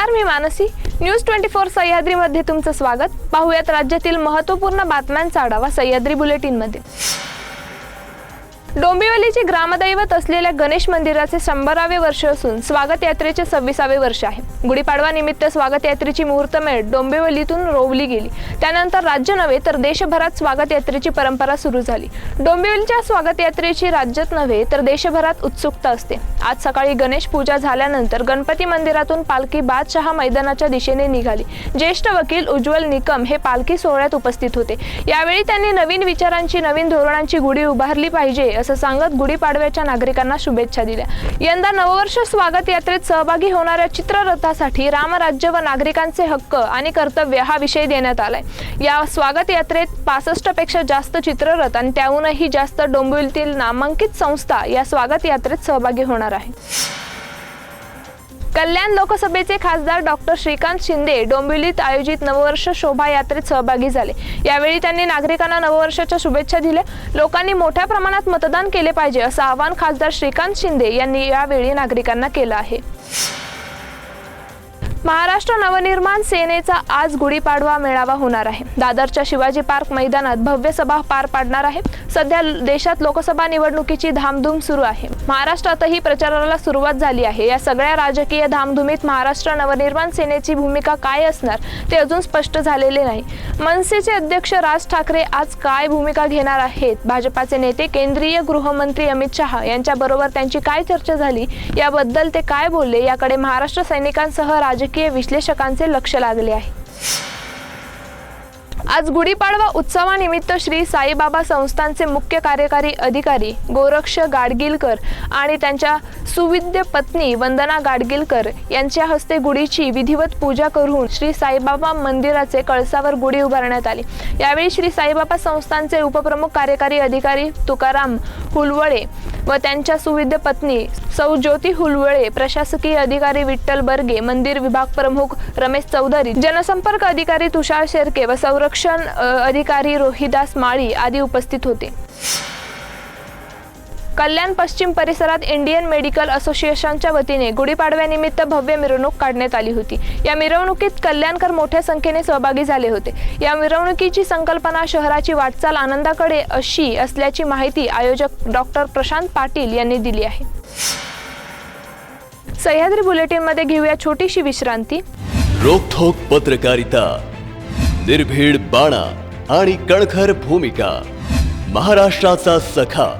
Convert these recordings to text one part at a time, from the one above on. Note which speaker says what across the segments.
Speaker 1: नमस्कार मी Mansi. News twenty four सह्याद्रीमध्ये तुमचं स्वागत. पाहूयात राज्यातील महत्त्वपूर्ण बातम्यांचा आढावा सह्याद्री बुलेटिनमध्ये. डोंबिवलीचे ग्रामदैवत असलेल्या गणेश मंदिराचे शंभरावे वर्ष असून स्वागत यात्रेचे सव्वीसावे वर्ष आहे. गुढीपाडवा निमित्त स्वागत यात्रेची मुहूर्तमेळ डोंबिवलीतून रोवली गेली. त्यानंतर राज्य नव्हे तर देशभरात स्वागत यात्रेची परंपरा सुरू झाली. डोंबिवलीच्या स्वागत यात्रेची राज्यात नव्हे तर देशभरात उत्सुकता असते. आज सकाळी गणेश पूजा झाल्यानंतर गणपती मंदिरातून पालखी बादशहा मैदानाच्या दिशेने निघाली. ज्येष्ठ वकील उज्ज्वल निकम हे पालखी सोहळ्यात उपस्थित होते. यावेळी त्यांनी नवीन विचारांची नवीन धोरणांची गुढी उभारली पाहिजे असं सांगत गुढीपाडव्याच्या नागरिकांना शुभेच्छा दिल्या. यंदा नववर्ष स्वागत यात्रेत सहभागी होणाऱ्या चित्ररथासाठी रामराज्य व नागरिकांचे हक्क आणि कर्तव्य हा विषय देण्यात आलाय. या स्वागत यात्रेत पासष्टपेक्षा जास्त चित्ररथ आणि त्याहूनही जास्त डोंबिवलीतील नामांकित संस्था या स्वागत यात्रेत सहभागी होणार आहे कल्याण लोकसभेचे खासदार डॉक्टर श्रीकांत शिंदे डोंबिवलीत आयोजित नववर्ष शोभायात्रेत सहभागी झाले. यावेळी त्यांनी नागरिकांना नववर्षाच्या शुभेच्छा दिल्या. लोकांनी मोठ्या प्रमाणात मतदान केले पाहिजे असं आवाहन खासदार श्रीकांत शिंदे यांनी यावेळी नागरिकांना केलं आहे. महाराष्ट्र नवनिर्माण सेनेचा आज गुढीपाडवा मेळावा होणार आहे. दादरच्या शिवाजी पार्क मैदानात भव्य सभा पार पाडणार आहे. सध्या देशात लोकसभा निवडणुकीची धामधूम सुरू आहे. महाराष्ट्रातही प्रचाराला सुरुवात झाली आहे. या सगळ्या राजकीय धामधुमीत महाराष्ट्र नवनिर्माण सेनेची भूमिका काय असणार ते अजून स्पष्ट झालेले नाही. मनसेचे अध्यक्ष राज ठाकरे आज काय भूमिका घेणार आहेत? भाजपाचे नेते केंद्रीय गृहमंत्री अमित शहा यांच्याबरोबर त्यांची काय चर्चा झाली? याबद्दल ते काय बोलले? याकडे महाराष्ट्र सैनिकांसह राजकीय विश्लेषकांचे लक्ष लागले आहे. आज गुढीपाडवा उत्सवानिमित्त श्री साईबाबा संस्थांचे मुख्य कार्यकारी अधिकारी गोरक्ष गाडगिलकर आणि त्यांच्या सुविद्य पत्नी वंदना गाडगिलकर यांच्या हस्ते गुढीची विधिवत पूजा करून श्री साईबाबा मंदिराचे कळसावर गुढी उभारण्यात आली. यावेळी श्री साईबाबा संस्थांचे उपप्रमुख कार्यकारी अधिकारी तुकाराम हुलवळे व त्यांच्या सुविध पत्नी सौ ज्योती हुलवळे प्रशासकीय अधिकारी विठ्ठल बर्गे मंदिर विभाग प्रमुख रमेश चौधरी जनसंपर्क अधिकारी तुषार शेरके व संरक्षण अधिकारी रोहिदास माळी आदी उपस्थित होते. कल्याण पश्चिम परिसरात इंडियन मेडिकल असोसिएशनच्या वतीने गुढीपाडव्यानिमित्त भव्य मिरवणूक काढण्यात आली होती. या मिरवणुकीत कल्याणकर मोठ्या संख्येने सहभागी झाले होते. या मिरवणुकीची संकल्पना शहराची वाटचाल आनंदाकडे अशी असल्याची माहिती आयोजक डॉक्टर प्रशांत पाटील यांनी दिली आहे. सह्याद्री बुलेटिनमध्ये घेऊया छोटीशी विश्रांती.
Speaker 2: रोखोक पत्रकारिता निर्भीड बाणा आणि कणखर भूमिका महाराष्ट्राचा सखा.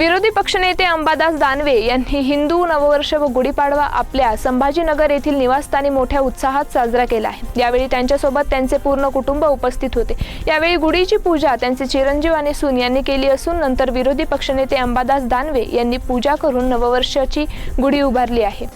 Speaker 1: विरोधी पक्षनेते अंबादास दानवे यांनी हिंदू नववर्ष व गुढीपाडवा आपल्या संभाजीनगर येथील निवासस्थानी मोठ्या उत्साहात साजरा केला आहे. यावेळी त्यांच्यासोबत त्यांचे पूर्ण कुटुंब उपस्थित होते. यावेळी गुढीची पूजा त्यांचे चिरंजीव आणि सून यांनी केली असून नंतर विरोधी पक्षनेते अंबादास दानवे यांनी पूजा करून नववर्षाची गुढी उभारली आहे.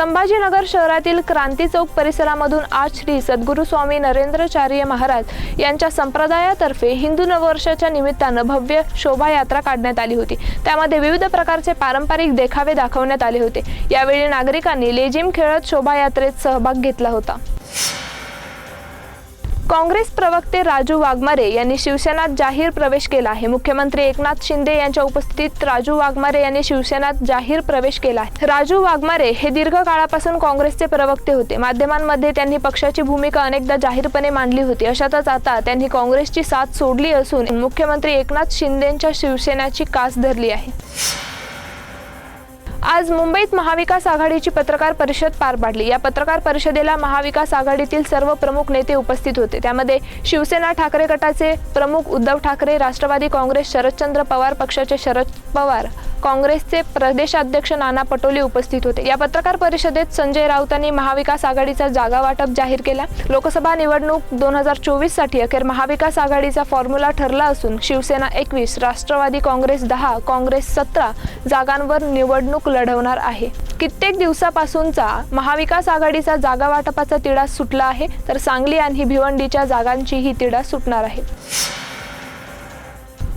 Speaker 1: संभाजीनगर शहरातील क्रांती चौक परिसरामधून आज श्री सद्गुरू स्वामी नरेंद्रचार्य महाराज यांच्या संप्रदायातर्फे हिंदू नववर्षाच्या निमित्तानं भव्य शोभायात्रा काढण्यात आली होती. त्यामध्ये विविध प्रकारचे पारंपरिक देखावे दाखवण्यात आले होते. यावेळी नागरिकांनी लेझिम खेळत शोभायात्रेत सहभाग घेतला होता. काँग्रेस प्रवक्ते राजू वाघमारे यांनी शिवसेनात जाहीर प्रवेश केला आहे. मुख्यमंत्री एकनाथ शिंदे यांच्या उपस्थितीत राजू वाघमारे यांनी शिवसेनात जाहीर प्रवेश केला आहे. राजू वाघमारे हे दीर्घ काळापासून काँग्रेसचे प्रवक्ते होते. माध्यमांमध्ये त्यांनी पक्षाची भूमिका अनेकदा जाहीरपणे मांडली होती. अशातच आता त्यांनी काँग्रेसची साथ सोडली असून मुख्यमंत्री एकनाथ शिंदेच्या शिवसेनाची कास धरली आहे. आज मुंबईत महाविकास आघाडीची पत्रकार परिषद पार पाडली. या पत्रकार परिषदेला महाविकास आघाडीतील सर्व प्रमुख नेते उपस्थित होते. त्यामध्ये शिवसेना ठाकरे गटाचे प्रमुख उद्धव ठाकरे राष्ट्रवादी काँग्रेस शरदचंद्र पवार पक्षाचे शरद पवार काँग्रेसचे प्रदेशाध्यक्ष नाना पटोले उपस्थित होते. या पत्रकार परिषदेत संजय राऊतांनी महाविकास आघाडीचा जागा वाटप जाहीर केला. लोकसभा निवडणूक दोन हजार चोवीससाठी अखेर महाविकास आघाडीचा फॉर्म्युला ठरला असून शिवसेना एकवीस राष्ट्रवादी काँग्रेस दहा काँग्रेस सतरा जागांवर निवडणूक लढवणार आहे. कित्येक दिवसापासूनचा महाविकास आघाडीचा जागा वाटपाचा तिढा सुटला आहे तर सांगली आणि भिवंडीच्या जागांचीही तिढा सुटणार आहे.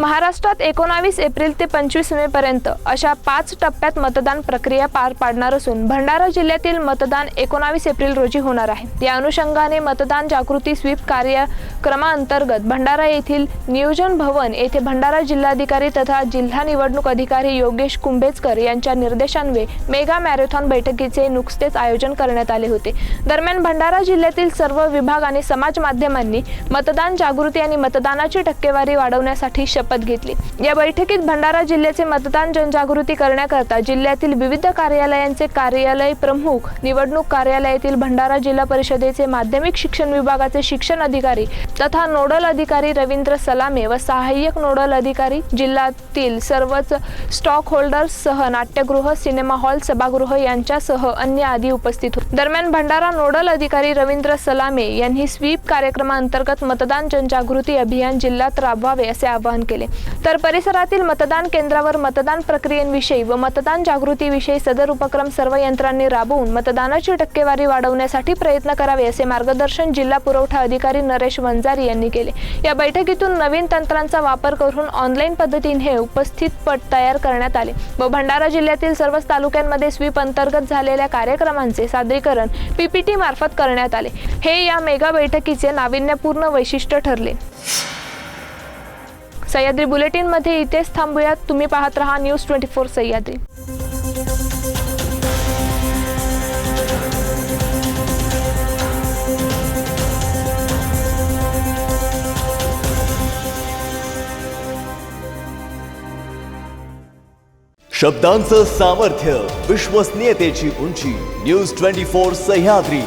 Speaker 1: महाराष्ट्रात एकोणावीस एप्रिल ते पंचवीस मे पर्यंत अशा पाच टप्प्यात मतदान प्रक्रिया पार पाडणार असून भंडारा जिल्ह्यातील मतदान एकोणावीस एप्रिल रोजी होणार आहे. या अनुषंगाने मतदान जागृती स्वीप कार्यक्रमाअंतर्गत भंडारा येथील नियोजन भवन येथे भंडारा जिल्हाधिकारी तथा जिल्हा निवडणूक अधिकारी योगेश कुंभेजकर यांच्या निर्देशान्वये मेगा मॅरेथॉन बैठकीचे नुकतेच आयोजन करण्यात आले होते. दरम्यान भंडारा जिल्ह्यातील सर्व विभाग आणि समाज माध्यमांनी मतदान जागृती आणि मतदानाची टक्केवारी वाढवण्यासाठी शपथ घेतली. या बैठकीत भंडारा जिल्ह्याचे मतदान जनजागृती करण्याकरता जिल्ह्यातील विविध कार्यालयांचे कार्यालय प्रमुख निवडणूक कार्यालयातील भंडारा जिल्हा परिषदेचे माध्यमिक शिक्षण विभागाचे शिक्षण अधिकारी तथा नोडल अधिकारी रवींद्र सलामे व सहाय्यक नोडल अधिकारी जिल्ह्यातील सर्वच स्टॉक होल्डर्ससह नाट्यगृह सिनेमा हॉल सभागृह यांच्यासह अन्य आदी उपस्थित होते. दरम्यान भंडारा नोडल अधिकारी रवींद्र सलामे यांनी स्वीप कार्यक्रमांतर्गत मतदान जनजागृती अभियान जिल्ह्यात राबवावे असे आवाहन केले. केले. तर परिसरातील मतदान केंद्रावर मतदान प्रक्रियेविषयी व मतदान जागृतीविषयी सदर उपक्रम सर्व यंत्रांनी राबवून मतदानाची टक्केवारी वाढवण्यासाठी प्रयत्न करावे असे मार्गदर्शन जिल्हा पुरवठा अधिकारी नरेश वंजारी यांनी केले. या बैठकीतून नवीन तंत्रांचा वापर करून ऑनलाईन पद्धतीने उपस्थित पट तयार करण्यात आले व भंडारा जिल्ह्यातील सर्वच तालुक्यांमध्ये स्वीप अंतर्गत झालेल्या कार्यक्रमांचे सादरीकरण पीपीटी मार्फत करण्यात आले. हे या मेगा बैठकीचे नाविन्यपूर्ण वैशिष्ट्य ठरले. सह्याद्री बुलेटिनमध्ये इथेच थांबूयात. तुम्ही पाहत रहा न्यूज ट्वेंटी फोर सह्याद्री.
Speaker 2: शब्दांचं सामर्थ्य विश्वसनीयतेची उंची न्यूज ट्वेंटी फोर सह्याद्री.